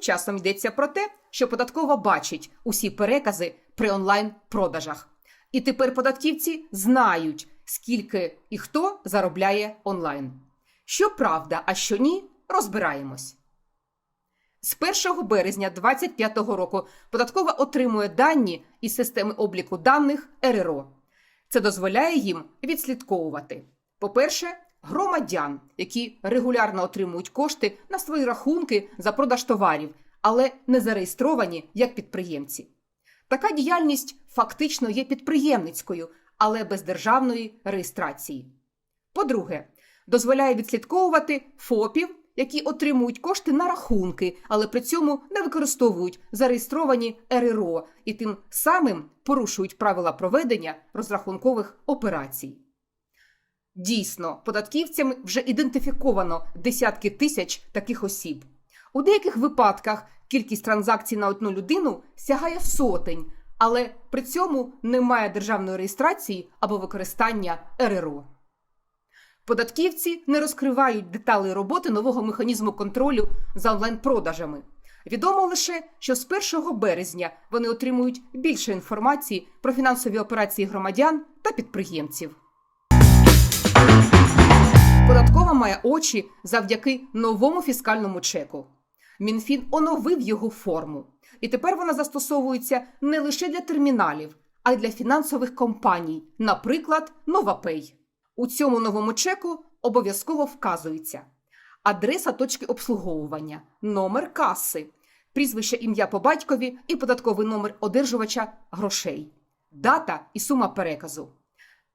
Часом йдеться про те, що податкова бачить усі перекази при онлайн-продажах. І тепер податківці знають, скільки і хто заробляє онлайн. Що правда, а що ні, розбираємось. З 1 березня 2025 року податкова отримує дані із системи обліку даних РРО. Це дозволяє їм відслідковувати. По-перше, громадян, які регулярно отримують кошти на свої рахунки за продаж товарів, але не зареєстровані як підприємці. Така діяльність фактично є підприємницькою, але без державної реєстрації. По-друге, дозволяє відслідковувати ФОПів, які отримують кошти на рахунки, але при цьому не використовують зареєстровані РРО і тим самим порушують правила проведення розрахункових операцій. Дійсно, податківцями вже ідентифіковано десятки тисяч таких осіб. У деяких випадках кількість транзакцій на одну людину сягає сотень, але при цьому немає державної реєстрації або використання РРО. Податківці не розкривають деталі роботи нового механізму контролю за онлайн-продажами. Відомо лише, що з 1 березня вони отримують більше інформації про фінансові операції громадян та підприємців. Податкова очі завдяки новому фіскальному чеку. Мінфін оновив його форму, і тепер вона застосовується не лише для терміналів, а й для фінансових компаній, наприклад, NovaPay. У цьому новому чеку обов'язково вказується адреса точки обслуговування, номер каси, прізвище ім'я по батькові і податковий номер одержувача грошей, дата і сума переказу.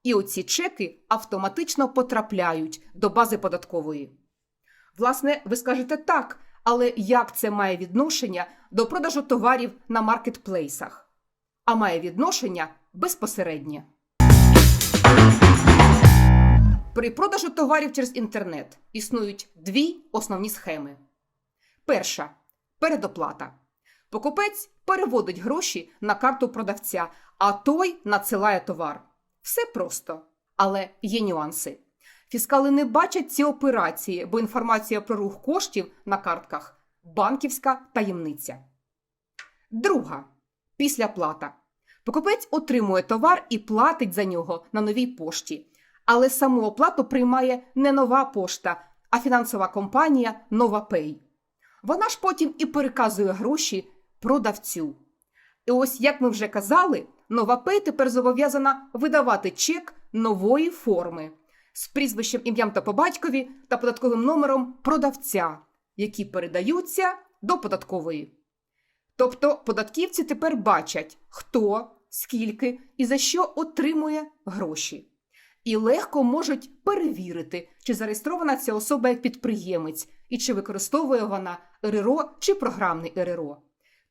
І оці чеки автоматично потрапляють до бази податкової. Власне, ви скажете так, але як це має відношення до продажу товарів на маркетплейсах? А має відношення безпосереднє. При продажу товарів через інтернет існують дві основні схеми. Перша передоплата. Покупець переводить гроші на карту продавця, а той надсилає товар. Все просто, але є нюанси. Фіскали не бачать ці операції, бо інформація про рух коштів на картках банківська таємниця. Друга післяплата. Покупець отримує товар і платить за нього на новій пошті. Але саму оплату приймає не нова пошта, а фінансова компанія NovaPay. Вона ж потім і переказує гроші продавцю. І ось, як ми вже казали, NovaPay тепер зобов'язана видавати чек нової форми з прізвищем ім'ям та по батькові та податковим номером продавця, які передаються до податкової. Тобто податківці тепер бачать, хто, скільки і за що отримує гроші. І легко можуть перевірити, чи зареєстрована ця особа як підприємець і чи використовує вона РРО чи програмний РРО.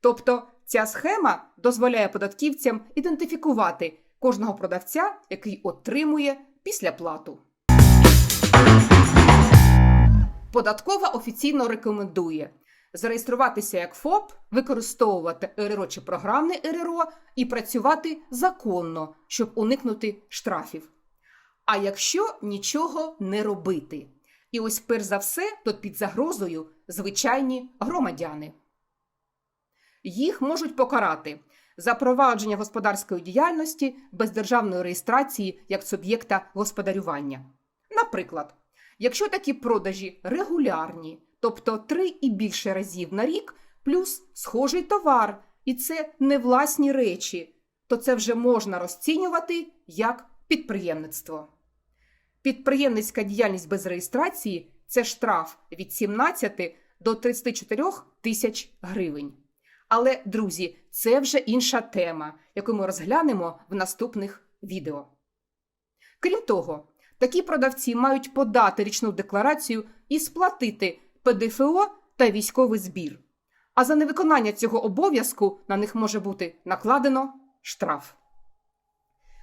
Тобто ця схема дозволяє податківцям ідентифікувати кожного продавця, який отримує післяплату. Податкова офіційно рекомендує зареєструватися як ФОП, використовувати РРО чи програмне РРО і працювати законно, щоб уникнути штрафів. А якщо нічого не робити? І ось перш за все тут під загрозою звичайні громадяни. Їх можуть покарати за провадження господарської діяльності без державної реєстрації як суб'єкта господарювання. Наприклад, якщо такі продажі регулярні, тобто три і більше разів на рік, плюс схожий товар, і це не власні речі, то це вже можна розцінювати як підприємництво. Підприємницька діяльність без реєстрації це штраф від 17 до 34 тисяч гривень. Але, друзі, це вже інша тема, яку ми розглянемо в наступних відео. Крім того, такі продавці мають подати річну декларацію і сплатити ПДФО та військовий збір. А за невиконання цього обов'язку на них може бути накладено штраф.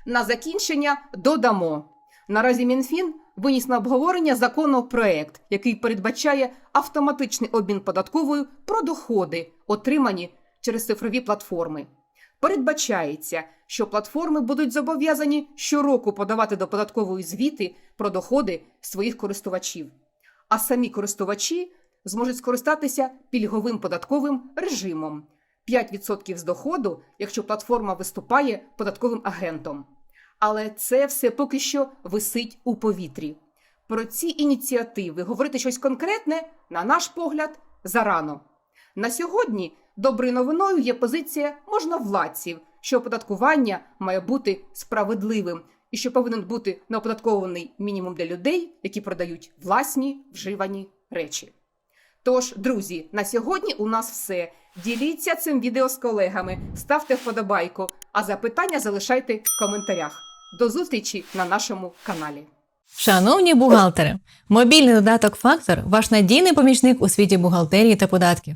На закінчення додамо. Наразі МінФін виніс на обговорення законопроект, який передбачає автоматичний обмін податковою про доходи, отримані через цифрові платформи. Передбачається, що платформи будуть зобов'язані щороку подавати до податкової звіти про доходи своїх користувачів, а самі користувачі зможуть скористатися пільговим податковим режимом 5% з доходу, якщо платформа виступає податковим агентом. Але це все поки що висить у повітрі. Про ці ініціативи говорити щось конкретне, на наш погляд, зарано. На сьогодні доброю новиною є позиція можновладців, що оподаткування має бути справедливим і що повинен бути неоподаткований мінімум для людей, які продають власні вживані речі. Тож, друзі, на сьогодні у нас все. Діліться цим відео з колегами, ставте вподобайку, а запитання залишайте в коментарях. До зустрічі на нашому каналі. Шановні бухгалтери, мобільний додаток Фактор ваш надійний помічник у світі бухгалтерії та податків.